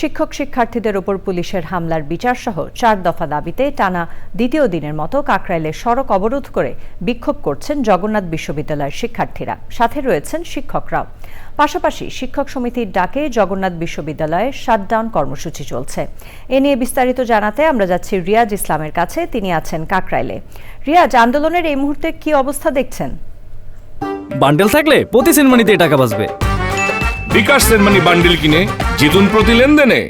শিক্ষক শিক্ষার্থীদের ওপর পুলিশের হামলার বিচার সহ চার দফা দাবিতে টানা দ্বিতীয় দিনের মতো কাকরাইলে সড়ক অবরোধ করে বিক্ষোভ করছেন জগন্নাথ বিশ্ববিদ্যালয়ের শিক্ষার্থীরা। সাথে রয়েছেন শিক্ষকরাও। পাশাপাশি শিক্ষক সমিতির ডাকে জগন্নাথ বিশ্ববিদ্যালয়ে শাটডাউন কর্মসূচি চলছে। এ নিয়ে বিস্তারিত জানাতে আমরা যাচ্ছি রিয়াজ ইসলামের কাছে। তিনি আছেন কাকরাইলে। রিয়াজ, আন্দোলনের এই মুহূর্তে কি অবস্থা দেখছেন? বান্ডেল থাকলে প্রতি সেনমানিতে টাকা বাঁচবে। বিকাশ সেনমানি বান্ডিল কিনে জিতুন প্রতি লেনদেনে।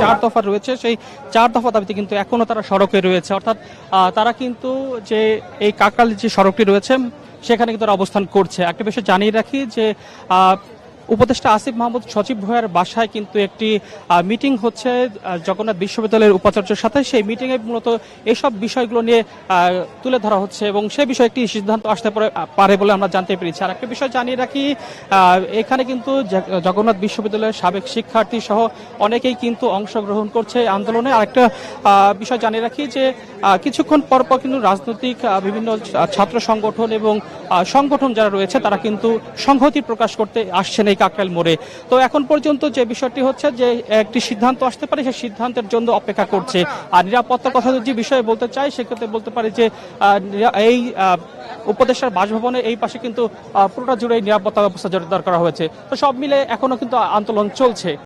চার দফা রয়েছে, সেই চার দফা দাবিতে কিন্তু এখনও তারা সড়কে রয়েছে। অর্থাৎ তারা কিন্তু যে এই কাকরাল যে সড়কটি রয়েছে, সেখানে কিন্তু তারা অবস্থান করছে। একটা বিষয় জানিয়ে রাখি যে উপদেষ্টা আসিফ মাহমুদ সচিব ভয়ের বাসায় কিন্তু একটি মিটিং হচ্ছে জগন্নাথ বিশ্ববিদ্যালয়ের উপাচার্যের সাথে। সেই মিটিংয়ে মূলত এসব বিষয়গুলো নিয়ে তুলে ধরা হচ্ছে এবং সে বিষয়ে একটি সিদ্ধান্ত আসতে পারে বলে আমরা জানতে পেরেছি। আর একটা বিষয় জানিয়ে রাখি এখানে কিন্তু জগন্নাথ বিশ্ববিদ্যালয়ের সাবেক শিক্ষার্থী সহ অনেকেই কিন্তু অংশগ্রহণ করছে আন্দোলনে। আরেকটা আহ, বিষয় জানিয়ে রাখি যে কিছুক্ষণ পর পর কিন্তু রাজনৈতিক বিভিন্ন ছাত্র সংগঠন এবং সংগঠন যারা রয়েছে তারা কিন্তু সংহতি প্রকাশ করতে আসছেন কাকরাইল মোড়ে। তো এখন পর্যন্ত যে বিষয়টি হচ্ছে যে একটি সিদ্ধান্ত আসতে পারে, সেই সিদ্ধান্তের জন্য অপেক্ষা করছে। আর নিরাপত্তার কথা যে বিষয়ে বলতে চাই, সেক্ষেত্রে বলতে পারি যে এই উপদেশার বাসভবনে এই পাশে কিন্তু পুরোটা জুড়ে নিরাপত্তা ব্যবস্থা জোরদার করা হয়েছে। তো সব মিলে এখনও কিন্তু আন্দোলন চলছে।